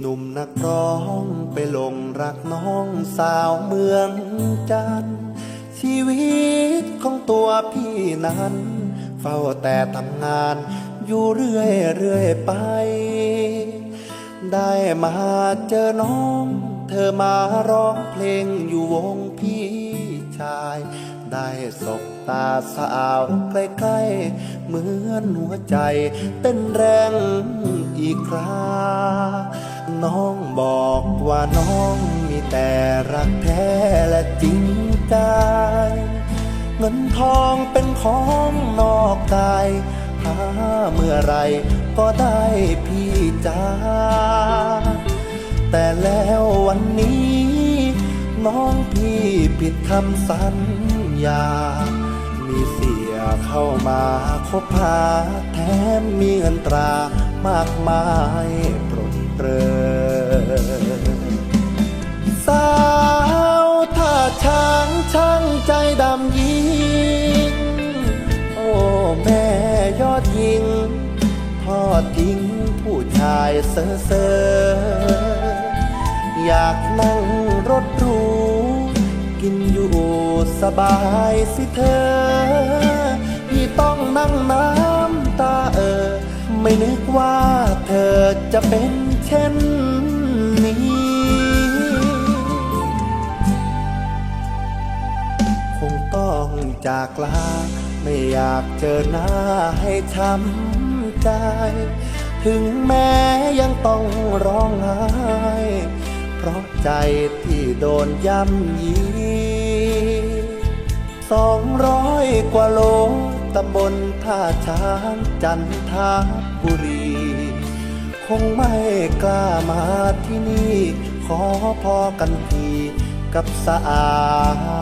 หนุ่มนักร้องไปลงรักน้องสาวเมืองจันชีวิตของตัวพี่นั้น เฝ้าแต่ทำงานอยู่เรื่อยเรื่อยไป ได้มาเจอน้อง เธอมาร้องเพลงอยู่วงพี่ชาย ได้สบตาสาวใกล้ๆ เหมือนหัวใจเต้นแรงอีกครั้ง น้องบอกว่าน้องมีแต่รักแท้และจริงใจ เงินทองเป็นของนอกกายหาเมื่อไรก็ได้พี่จ้าแต่แล้ววันนี้ น้องพี่ผิดคำสัญญา มีเสียเข้ามาคบหาแถมมีเงินตรามากมายปรนเปร ดยิง ทอดทิ้งผู้ชายเซ่อเซออยากนั่งรถหรู กินอยู่สบายสิเธอ พี่ต้องนั่งน้ำตาเออ ไม่นึกว่าเธอจะเป็นเช่น ต้องจากลา ไม่อยากเจอหน้าให้ช้ำใจ ถึงแม้ยังต้องร้องไห้ เพราะใจที่โดนย่ำยีสองร้อยกว่าโลตำบลท่าช้างจันทบุรี คงไม่กล้ามาที่นี่ ขอพอกันทีกับสาวเมืองจันทร์